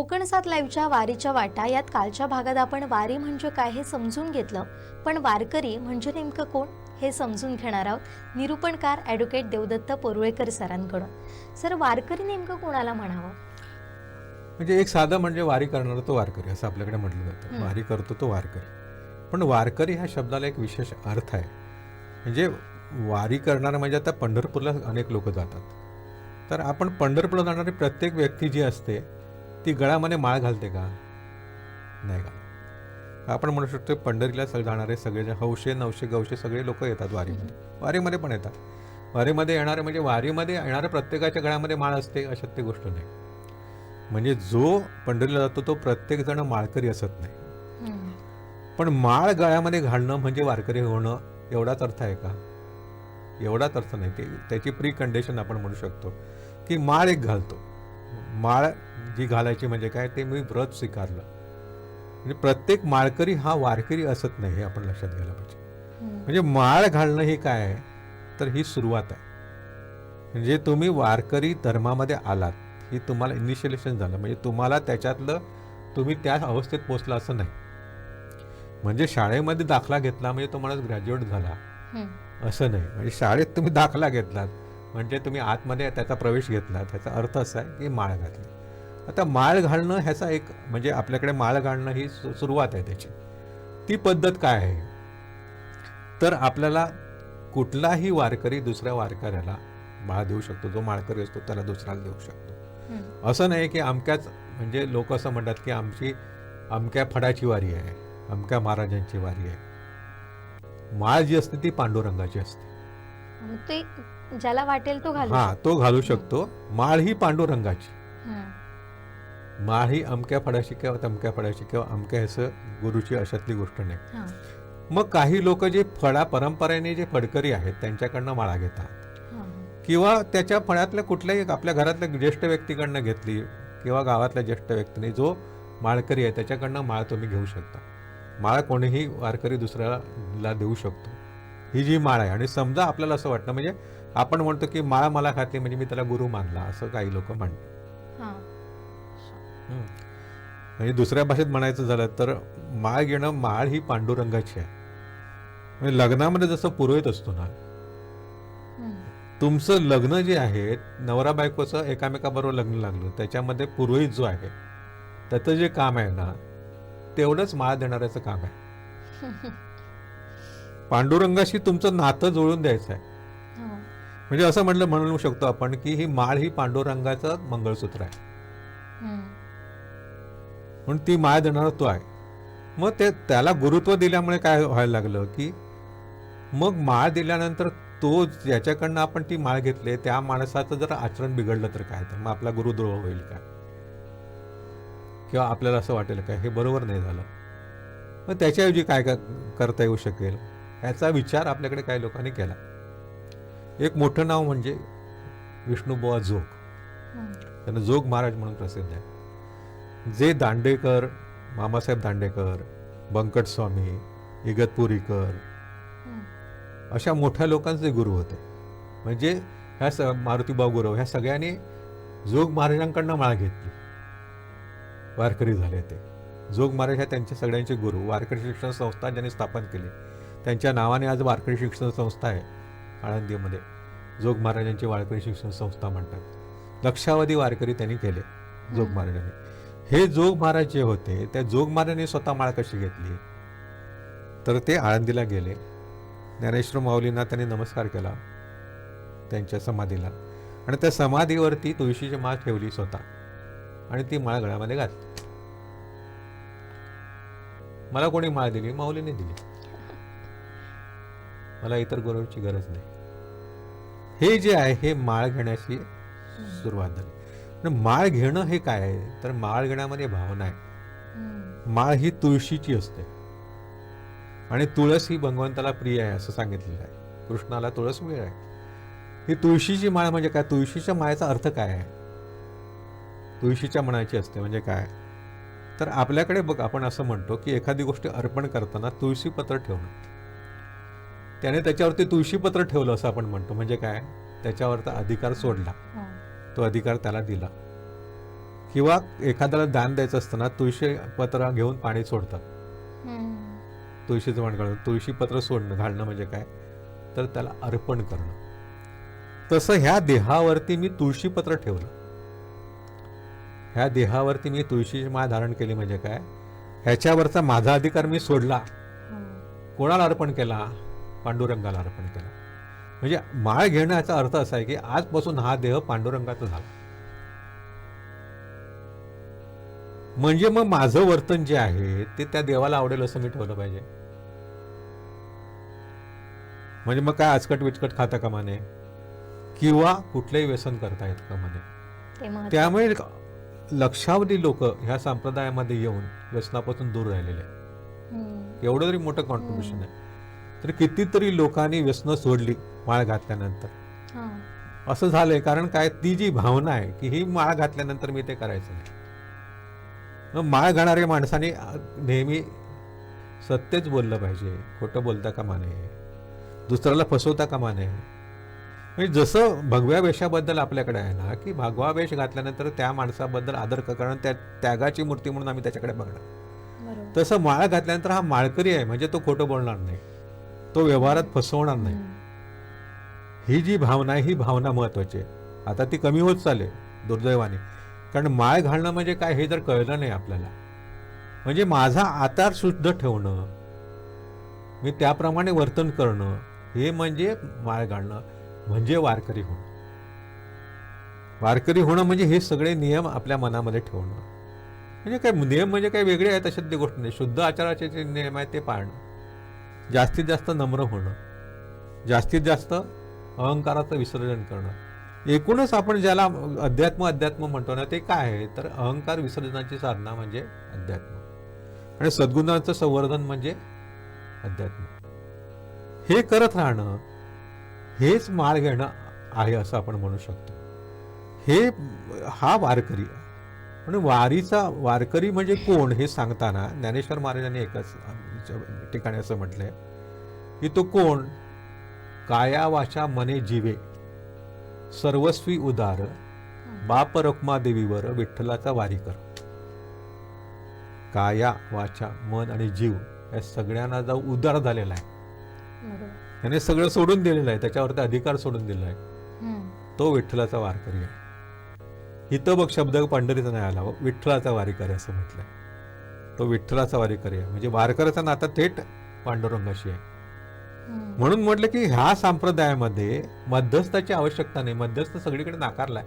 कोकण सात लाईव्हच्या वारीच्या वाटा. यात कालच्या भागात आपण वारी म्हणजे काय हे समजून घेतलं. पण वारकरी म्हणजे नेमकं कोण? हे समजून घेणार आहोत निरूपणकार ॲडव्होकेट देवदत्त पोरुळेकर सरांकडून. सर वारकरी नेमकं कोणाला म्हणावं? म्हणजे एक साधं म्हणजे वारी करणारा तो वारकरी असं आपल्याकडे म्हटलं जातं. वारी करतो तो वारकरी. पण वारकरी ह्या शब्दाला एक विशेष अर्थ आहे. म्हणजे वारी करणारा म्हणजे आता पंढरपूरला अनेक लोक जातात. तर आपण पंढरपूरला जाणारी प्रत्येक व्यक्ती जी असते ती गळ्यामध्ये माळ घालते का? नाही का आपण म्हणू शकतो पंढरीला जाणारे सगळे जे हौशे नवशे गवशे सगळे लोक येतात वारीमध्ये. वारीमध्ये पण येतात. वारीमध्ये येणारे म्हणजे वारीमध्ये येणाऱ्या प्रत्येकाच्या गळ्यामध्ये माळ असते अशा ती गोष्ट नाही. म्हणजे जो पंढरीला जातो तो प्रत्येक जण माळकरी असत नाही. पण माळ गळ्यामध्ये घालणं म्हणजे वारकरी होणं एवढाच अर्थ आहे का? एवढाच अर्थ नाही. ते त्याची प्री कंडिशन आपण म्हणू शकतो की माळ एक घालतो. माळ जी घालायची म्हणजे काय ते मी व्रत स्वीकारलं. म्हणजे प्रत्येक माळकरी हा वारकरी असत नाही हे आपण लक्षात घ्यायला पाहिजे. म्हणजे माळ घालणं ही काय आहे? तर ही सुरुवात आहे. म्हणजे तुम्ही वारकरी धर्मामध्ये आलात ही तुम्हाला इनिशिएलेशन झालं. म्हणजे तुम्हाला त्याच्यातलं तुम्ही त्या अवस्थेत पोचला असं नाही. म्हणजे शाळेमध्ये दाखला घेतला म्हणजे तुम्हाला ग्रॅज्युएट झाला. असं नाही. म्हणजे शाळेत तुम्ही दाखला घेतलात. म्हणजे तुम्ही आतमध्ये त्याचा प्रवेश घेतला त्याचा अर्थ असा आहे की माळ घातली. आता माळ घालणं ह्याचा एक म्हणजे आपल्याकडे माळ घालणं ही सुरुवात आहे त्याची. ती पद्धत काय आहे? तर आपल्याला कुठलाही वारकरी दुसऱ्या वारकऱ्याला माळ देऊ शकतो. जो माळकरी असतो त्याला दुसऱ्याला देऊ शकतो. असं नाही की अमक्याच म्हणजे लोक असं म्हणतात की आमची अमक्या फडाची वारी आहे अमक्या महाराजांची वारी आहे. माळ जी असते ती पांडुरंगाची असते. ज्याला वाटेल तो घालू हा तो घालू शकतो. माळ ही पांडुरंगाची. माळ ही अमक्या फडाची किंवा तमक्या फडाची किंवा अमक्या ह्याचं गुरुची अशातली गोष्ट नाही. मग काही लोक जे फळा परंपरेने जे फडकरी आहेत त्यांच्याकडनं माळा घेतात. किंवा त्याच्या फळ्यातल्या कुठल्याही आपल्या घरातल्या ज्येष्ठ व्यक्तीकडनं घेतली किंवा गावातल्या ज्येष्ठ व्यक्तीने जो माळकरी आहे त्याच्याकडनं माळ तुम्ही घेऊ शकता. माळ कोणीही वारकरी दुसऱ्याला देऊ शकतो. ही जी माळ आहे. आणि समजा आपल्याला असं वाटतं म्हणजे आपण म्हणतो की माळ मला घातली म्हणजे मी त्याला गुरु मानला असं काही लोक म्हणतात हा. म्हणजे दुसऱ्या भाषेत म्हणायचं झालं तर माळ घेणं माळ ही पांडुरंगाची आहे म्हणजे लग्नामध्ये जसं पुरोहित असतो ना हम्म. तुमचं लग्न जे आहे नवरा बायकोचं एकामेकाबरोबर लग्न लागलं त्याच्यामध्ये पुरोहित जो आहे त्याचं जे काम आहे ना तेवढंच माळ देणाऱ्याचं काम आहे पांडुरंगाशी तुमचं नातं जुळून द्यायचं आहे. म्हणजे असं म्हटलं म्हणू शकतो आपण की ही माळ ही पांडुरंगाचं मंगळसूत्र आहे. म्हणून ती माळ देणारा तो आहे. मग ते त्याला गुरुत्व दिल्यामुळे काय व्हायला लागलं की मग माळ दिल्यानंतर तो ज्याच्याकडनं आपण ती माळ घेतली त्या माणसाचं जर आचरण बिघडलं तर काय? तर मग आपला गुरुद्रोह होईल काय? किंवा आपल्याला असं वाटेल काय? हे बरोबर नाही झालं. मग त्याच्याऐवजी काय करता येऊ शकेल? याचा विचार आपल्याकडे काही लोकांनी केला. एक मोठं नाव म्हणजे विष्णुबुवा जोग. त्यांना जोग महाराज म्हणून प्रसिद्ध आहे. जे दांडेकर मामासाहेब दांडेकर बंकट स्वामी इगतपुरीकर. अशा मोठ्या लोकांचे गुरु होते. म्हणजे ह्या स मारुतीबाऊ गुरव ह्या सगळ्यांनी जोग महाराजांकडनं माळ घेतली. वारकरी झाले ते. जोग महाराज ह्या त्यांच्या सगळ्यांचे गुरु. वारकरी शिक्षण संस्था ज्यांनी स्थापन केली त्यांच्या नावाने आज वारकरी शिक्षण संस्था आहे. आळंदीमध्ये. जोग महाराजांची वारकरी शिक्षण संस्था म्हणतात. लक्षावधी वारकरी त्यांनी केले जोग. महाराजांनी. हे जोग महाराज जे होते त्या जोग महाराजांनी स्वतः माळ कशी घेतली? तर ते आळंदीला गेले. ज्ञानेश्वर माऊलींना त्यांनी नमस्कार केला. त्यांच्या समाधीला. आणि त्या समाधीवरती तुळशीची माळ ठेवली स्वतः. आणि ती माळ गळ्यामध्ये घातली. मला कोणी माळ दिली? माऊलीने दिली. मला इतर गुरुची गरज नाही. हे जे आहे हे माळ घेण्याची सुरुवात झाली. माळ घेणं हे काय आहे? तर माळ घेण्यामध्ये भावना आहे. माळ ही तुळशीची असते. आणि तुळस ही भगवंताला प्रिय आहे असं सांगितलेलं आहे. कृष्णाला तुळस वेळ आहे. ही तुळशीची माळ म्हणजे काय? तुळशीच्या माळेचा अर्थ काय आहे? तुळशीच्या मनाची असते म्हणजे काय? तर आपल्याकडे बघ आपण असं म्हणतो की एखादी गोष्ट अर्पण करताना तुळशीपत्र ठेवणं. त्याने त्याच्यावरती तुळशीपत्र ठेवलं असं आपण म्हणतो. म्हणजे काय? त्याच्यावरचा अधिकार सोडला. तो अधिकार त्याला दिला. किंवा एखाद्याला दान द्यायचं असताना तुळशी पत्र घेऊन पाणी सोडतात. तुळशीचं वण घालून तुळशी पत्र सोडणं घालणं म्हणजे काय? तर त्याला अर्पण करणं. तसं ह्या देहावरती मी तुळशी पत्र ठेवलं. ह्या देहावरती मी तुळशीची माळ धारण केली म्हणजे काय? ह्याच्यावरचा माझा अधिकार मी सोडला. कोणाला अर्पण केला? पांडुरंगाला अर्पण केला. म्हणजे माळ घेणं याचा अर्थ असा आहे की आजपासून हा देह पांडुरंगाचा झाला. म्हणजे मग माझं वर्तन जे आहे ते त्या देवाला आवडेल असं मी ठेवलं पाहिजे. म्हणजे मग काय आचकट विचकट खाता कामा नये किंवा कुठलंही व्यसन करता येत ते महत्त्वाचं. त्यामुळे लक्षावधी लोक ह्या संप्रदायामध्ये येऊन व्यसनापासून दूर राहिलेले. एवढं तरी मोठं कॉन्ट्रीब्युशन आहे. तर कितीतरी लोकांनी व्यसनं सोडली माळ घातल्यानंतर. असं झालंय कारण काय? ती जी भावना आहे की ही माळ घातल्यानंतर मी ते करायचं नाही. मग माळ घालणाऱ्या माणसाने नेहमी सत्यच बोललं पाहिजे. खोटं बोलता कामा नये. दुसऱ्याला फसवता कामा नये. म्हणजे जसं भगव्या वेशाबद्दल आपल्याकडे आहे ना की भगवा वेश घातल्यानंतर त्या माणसाबद्दल आदर करणं त्या त्यागाची मूर्ती म्हणून आम्ही त्याच्याकडे बघणार. तसं माळ घातल्यानंतर हा माळकरी आहे म्हणजे तो खोटं बोलणार नाही. तो व्यवहारात फसवणार नाही. ही जी भावना आहे ही भावना महत्वाची आहे. आता ती कमी होत चालले दुर्दैवाने. कारण माळ घालणं म्हणजे काय हे जर कळलं नाही आपल्याला. म्हणजे माझा आतार शुद्ध ठेवणं मी त्याप्रमाणे वर्तन करणं हे म्हणजे माळ घालणं म्हणजे वारकरी होणं. वारकरी होणं म्हणजे हे सगळे नियम आपल्या मनामध्ये ठेवणं. म्हणजे काय नियम म्हणजे काय वेगळे आहेत अशातली गोष्ट नाही. शुद्ध आचाराचे जे नियम आहेत ते पाळणं. जास्तीत जास्त नम्र होणं जास्तीत जास्त अहंकाराचं विसर्जन करणं. एकूणच आपण ज्याला अध्यात्म अध्यात्म म्हणतो ना ते काय आहे? तर अहंकार विसर्जनाची साधना म्हणजे अध्यात्म. आणि सद्गुणांचं संवर्धन म्हणजे अध्यात्म. हे करत राहणं हेच माळ घेणं आहे असं आपण म्हणू शकतो. हे हा वारकरी. पण वारीचा वारकरी म्हणजे कोण हे सांगताना ज्ञानेश्वर महाराजांनी एकच ठिकाणी असं म्हटलंय की तो कोण? काया वाचा मने जीवे सर्वस्वी उदार बाप रखमा देवीवर विठ्ठलाचा वारी कर. काया वाचा मन आणि जीव या सगळ्यांना जो उदार झालेला आहे त्याने सगळं सोडून दिलेलं आहे त्याच्यावरती अधिकार सोडून दिला आहे. तो विठ्ठलाचा वारकरी आहे. इथं बघ शब्द पंढरीचा नाही आला. विठ्ठलाचा वारीकरी असं म्हटलंय. तो विठ्ठलाचा वारीकरी आहे म्हणजे वारकऱ्याचा नाता थेट पांडुरंगाशी आहे. म्हणून म्हटलं की ह्या संप्रदायामध्ये मध्यस्थाची आवश्यकता नाही. मध्यस्थ सगळीकडे नाकारलाय.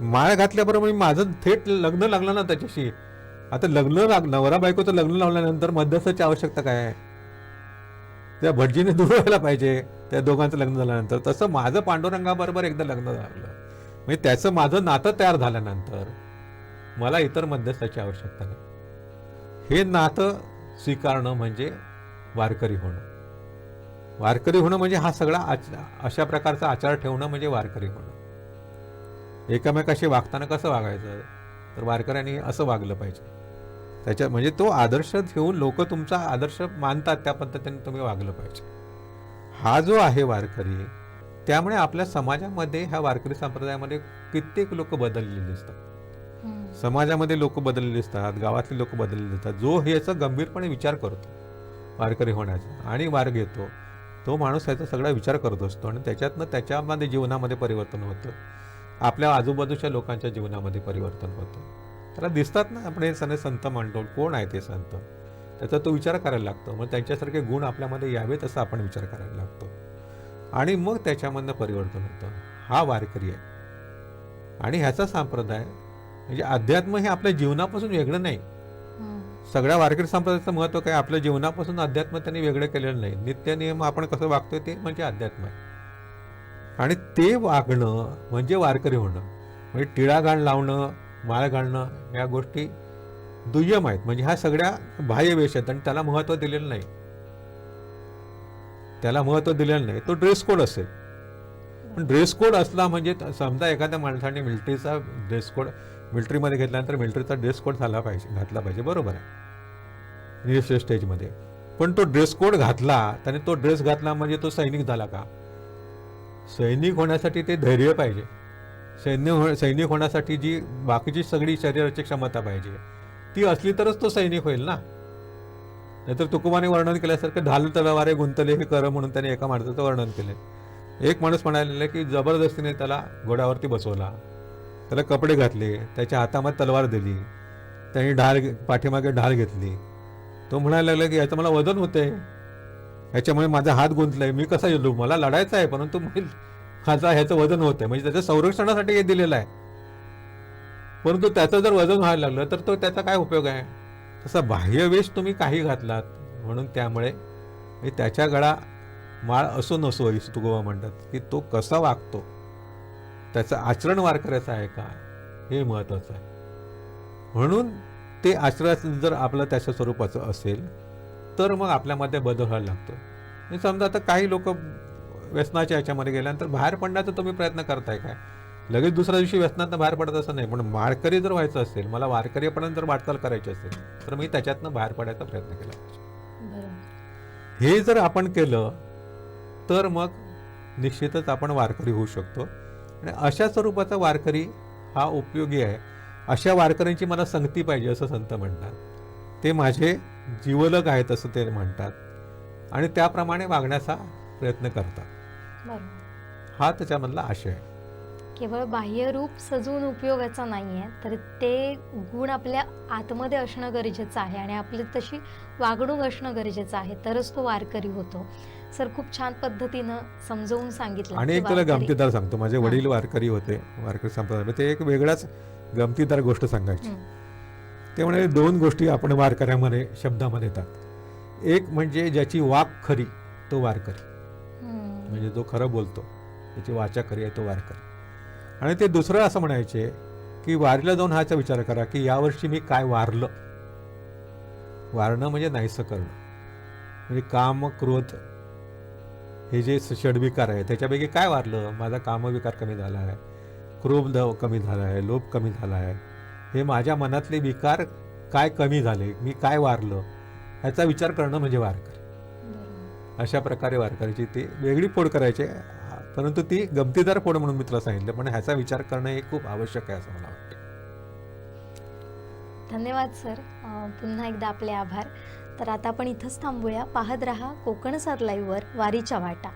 माळ घातल्याबरोबर माझं थेट लग्न लागलं ना त्याच्याशी. आता लग्न लाग नवरा बायकोचं लग्न लावल्यानंतर मध्यस्थाची आवश्यकता काय आहे? त्या भटजीने दूर व्हायला पाहिजे. त्या दोघांचं लग्न झाल्यानंतर. तसं माझं पांडुरंगाबरोबर एकदा लग्न झालं. म्हणजे त्याचं माझं नातं तयार झाल्यानंतर मला इतर मध्यस्थाची आवश्यकता नाही. हे नातं स्वीकारणं म्हणजे वारकरी होणं. वारकरी होणं म्हणजे हा सगळा आच- अशा प्रकारचा आचार ठेवणं म्हणजे वारकरी होणं. एकमेकाशी वागताना कसं वागायचं? तर वारकऱ्यांनी असं वागलं पाहिजे. त्याच्या म्हणजे तो आदर्श घेऊन लोक तुमचा आदर्श मानतात त्या पद्धतीने तुम्ही वागलं पाहिजे. हा जो आहे वारकरी त्यामुळे आपल्या समाजामध्ये ह्या वारकरी संप्रदायामध्ये कित्येक लोक बदललेले दिसतात. समाजामध्ये लोक बदललेले दिसतात गावातले लोक बदललेले दिसतात. जो हे याचा गंभीरपणे विचार करतो वारकरी होण्याचा आणि वार घेतो तो माणूस याचा सगळा विचार करत असतो आणि त्याच्यातनं त्याच्यामध्ये जीवनामध्ये परिवर्तन होतं. आपल्या आजूबाजूच्या लोकांच्या जीवनामध्ये परिवर्तन होतं. त्याला दिसतात ना आपण हे सण संत म्हणतो कोण आहे ते संत? त्याचा तो विचार करायला लागतो. मग त्यांच्यासारखे गुण आपल्यामध्ये यावेत असं आपण विचार करायला लागतो. आणि मग त्याच्यामधनं परिवर्तन होतं. हा वारकरी आहे. आणि ह्याचा संप्रदाय म्हणजे अध्यात्म हे आपल्या जीवनापासून वेगळं नाही. सगळ्या वारकरी संप्रदायाचं महत्त्व काय? आपल्या जीवनापासून अध्यात्म त्यांनी वेगळं केलेलं नाही. नित्य नियम आपण कसं वागतोय ते म्हणजे अध्यात्म आहे. आणि ते वागणं म्हणजे वारकरी होणं. म्हणजे टिळा घाण लावणं माळ घालणं या गोष्टी दुय्यम आहेत. म्हणजे ह्या सगळ्या बाह्य वेश आहेत आणि त्याला महत्त्व दिलेलं नाही. त्याला महत्त्व दिलेलं नाही. तो ड्रेस कोड असेल. पण ड्रेस कोड असला म्हणजे समजा एखाद्या माणसाने मिलिटरीचा ड्रेस कोड मिल्ट्रीमध्ये घेतल्यानंतर मिल्ट्रीचा ड्रेस कोड झाला पाहिजे घातला पाहिजे बरोबर आहे. म्हणजे निश्चित स्टेजमध्ये. पण तो ड्रेस कोड घातला त्याने तो ड्रेस घातला म्हणजे तो सैनिक झाला का? सैनिक होण्यासाठी ते धैर्य पाहिजे. सैन्य हो सैनिक होण्यासाठी जी बाकीची सगळी शरीराची क्षमता पाहिजे ती असली तरच तो सैनिक होईल ना? नाहीतर तुकोबाने वर्णन केल्यासारखं ढाल तलवारे गुंतले हे कर म्हणून त्याने एका माणसाचं वर्णन केले. एक माणूस म्हणालेला की जबरदस्तीने त्याला घोड्यावरती बसवला. त्याला कपडे घातले त्याच्या हातामध्ये तलवार दिली त्याने ढाल घे- पाठीमागे ढाल घेतली. तो म्हणायला लागला की याचं मला वजन होते ह्याच्यामुळे माझा हात गुंतलाय. मी कसा येलो मला लढायचं आहे परंतु मी- माझा ह्याचं वजन होतंय. म्हणजे त्याच्या संरक्षणासाठी हे दिलेलं आहे. परंतु त्याचं जर वजन व्हायला लागलं तर तो त्याचा काय उपयोग आहे? तसा बाह्यवेश तुम्ही काही घातलात म्हणून त्यामुळे त्याच्या गळा माळ असो नसो तुकोबा म्हणतात की तो कसा वागतो? त्याचं आचरण वारकऱ्याचं आहे का? हे महत्वाचं आहे. म्हणून ते आचरण जर आपलं त्याच्या स्वरूपाचं असेल तर मग आपल्यामध्ये बदल व्हायला लागतो. आणि समजा आता काही लोक व्यसनाच्या याच्यामध्ये गेल्यानंतर बाहेर पडण्याचा तुम्ही प्रयत्न करताय काय? लगेच दुसऱ्या दिवशी व्यसनातनं बाहेर पडत असं नाही पण वारकरी जर व्हायचं असेल मला वारकरीपर्यंत जर वाटचाल करायची असेल तर मी त्याच्यातनं बाहेर पडायचा प्रयत्न केला पाहिजे. हे जर आपण केलं तर मग निश्चितच आपण वारकरी होऊ शकतो. आणि अशा स्वरूपाचा वारकरी हा उपयोगी आहे. अशा वारकऱ्यांची मला संगती पाहिजे असं संत म्हणतात. ते माझे जीवलग आहेत असं ते म्हणतात. आणि त्याप्रमाणे वागण्याचा प्रयत्न करतात. हा त्याच्यामधला आशय आहे. केवळ बाह्य रूप सजवून उपयोगाचा नाही आहे तर ते गुण आपल्या आतमध्ये असणं गरजेचं आहे. आणि आपली तशी वागणूक असणं गरजेचं आहे. तरच तो वारकरी होतो. सर खूप छान पद्धतीनं समजवून सांगितलं. आणि एक तुला गमतीदार सांगतो. माझे. वडील वारकरी होते वारकरी संप्रदाय ते एक वेगळाच गमतीदार गोष्ट सांगायची. ते म्हणाले दोन गोष्टी आपण वारकऱ्यामध्ये शब्दामध्ये येतात. एक म्हणजे ज्याची वाक खरी तो वारकरी. म्हणजे जो खरं बोलतो त्याची वाचा खरी आहे तो वारकरी. आणि ते दुसरं असं म्हणायचे की वारीला जाऊन हाचा विचार करा की यावर्षी मी काय वारलं? वारणं म्हणजे नाहीसं करणं. म्हणजे काम क्रोध हे जे षडविकार आहे त्याच्यापैकी काय वारलं? माझा कामविकार कमी झाला आहे. क्रोध कमी झाला आहे लोभ कमी झाला आहे. हे माझ्या मनातले विकार काय कमी झाले? मी काय वारलं? ह्याचा विचार करणं म्हणजे वारकरी. अशा प्रकारे वारकऱ्याची ती वेगळी फोड करायची. परंतु ती गमतीदार फोड म्हणून मी तुला सांगितलं पण ह्याचा विचार करणं हे खूप आवश्यक आहे असं मला वाटतं. धन्यवाद सर. पुन्हा एकदा आपले आभार. तर आता आपण इथंच थांबूया. पाहत रहा कोकण सर लाईव्हवर वारीच्या वाटा.